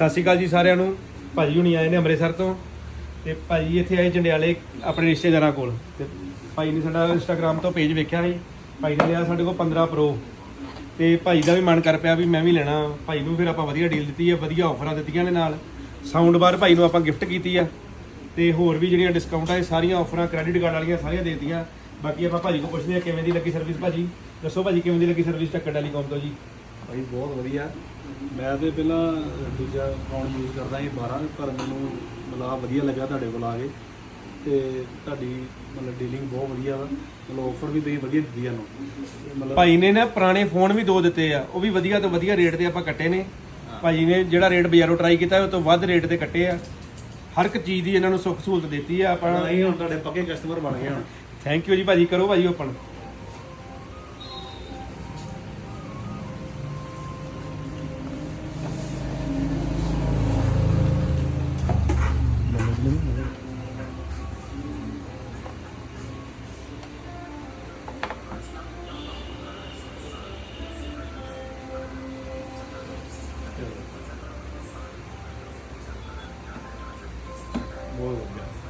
ਸਤਿ ਸ਼੍ਰੀ ਅਕਾਲ ਜੀ ਸਾਰਿਆਂ ਨੂੰ। ਭਾਜੀ ਹੁਣੀ ਆਏ ਨੇ ਅੰਮ੍ਰਿਤਸਰ ਤੋਂ ਤੇ ਭਾਜੀ ਇੱਥੇ ਆਏ ਜੰਡਿਆਲੇ ਆਪਣੇ ਰਿਸ਼ਤੇਦਾਰਾਂ ਕੋਲ। ਤੇ ਭਾਈ ਨੇ ਸਾਡਾ ਇੰਸਟਾਗ੍ਰam ਤੋਂ ਪੇਜ ਵੇਖਿਆ ਸੀ। ਭਾਈ ਨੇ ਲਿਆ ਸਾਡੇ ਕੋਲ 15 ਪ੍ਰੋ ਤੇ ਭਾਈ ਦਾ ਵੀ ਮਨ ਕਰ ਪਿਆ ਵੀ ਮੈਂ ਵੀ ਲੈਣਾ। ਭਾਈ ਨੂੰ ਫਿਰ ਆਪਾਂ ਵਧੀਆ ਡੀਲ ਦਿੱਤੀ ਹੈ ਵਧੀਆ ਆਫਰਾਂ ਦਿੱਤੀਆਂ ਨੇ ਨਾਲ। ਸਾਊਂਡ ਬਾਰ ਭਾਈ ਨੂੰ ਆਪਾਂ ਗਿਫਟ ਕੀਤੀ ਆ। ਤੇ ਹੋਰ ਵੀ ਜਿਹੜੀਆਂ ਡਿਸਕਾਊਂਟਾਂ ਇਹ ਸਾਰੀਆਂ ਆਫਰਾਂ ਕ੍ਰੈਡਿਟ ਕਾਰਡ ਵਾਲੀਆਂ ਸਾਰੀਆਂ ਦੇ ਦਿੱਤੀਆਂ। ਬਾਕੀ ਆਪਾਂ ਭਾਜੀ ਕੋਲ ਪੁੱਛਦੇ ਆ, ਕਿਵੇਂ ਦੀ ਲੱਗੀ ਸਰਵਿਸ ਭਾਜੀ? ਦੱਸੋ ਭਾਜੀ, ਕਿਵੇਂ ਦੀ ਲੱਗੀ ਸਰਵਿਸ ਟੱਕਰ ਟੈਲੀਕਾਮ ਤੋਂ ਜੀ? ਭਾਈ ਬਹੁਤ ਵਧੀਆ। ਮੈਂ ਤੇ ਪਹਿਲਾਂ ਦੂਜਾ ਫੋਨ ਯੂਜ਼ ਕਰਦਾ ਸੀ 12 ਪਰ ਮੈਨੂੰ ਮਤਲਬ ਵਧੀਆ ਲੱਗਾ ਤੁਹਾਡੇ ਕੋਲ ਆ ਕੇ। ਤੇ ਤੁਹਾਡੀ ਮਤਲਬ ਡੀਲਿੰਗ ਬਹੁਤ ਵਧੀਆ ਵਾ। ਮਤਲਬ ਆਫਰ ਵੀ ਤੁਸੀਂ ਵਧੀਆ ਦਿੱਤੀ ਸਾਨੂੰ ਤੇ ਮਤਲਬ ਭਾਈ ਨੇ ਨਾ ਪੁਰਾਣੇ ਫੋਨ ਵੀ ਦੋ ਦਿੱਤੇ ਆ। ਉਹ ਵੀ ਵਧੀਆ ਤੋਂ ਵਧੀਆ ਰੇਟ ਤੇ ਆਪਾਂ ਕੱਟੇ ਨੇ। ਭਾਈ ਨੇ ਜਿਹੜਾ ਰੇਟ ਬਾਜ਼ਾਰੋਂ ਟਰਾਈ ਕੀਤਾ ਉਹ ਤੋਂ ਵੱਧ ਰੇਟ ਤੇ ਕੱਟੇ ਆ। ਹਰ ਇੱਕ ਚੀਜ਼ ਦੀ ਇਹਨਾਂ ਨੂੰ ਸੁੱਖ ਸਹੂਲਤ ਦਿੱਤੀ ਆ ਆਪਾਂ। ਅਸੀਂ ਹੁਣ ਤੁਹਾਡੇ ਪੱਕੇ ਕਸਟਮਰ ਬਣ ਗਏ ਹੁਣ। ਥੈਂਕ ਯੂ ਜੀ ਭਾਜੀ। ਕਰੋ ਭਾਜੀ ਓਪਨ Whoa.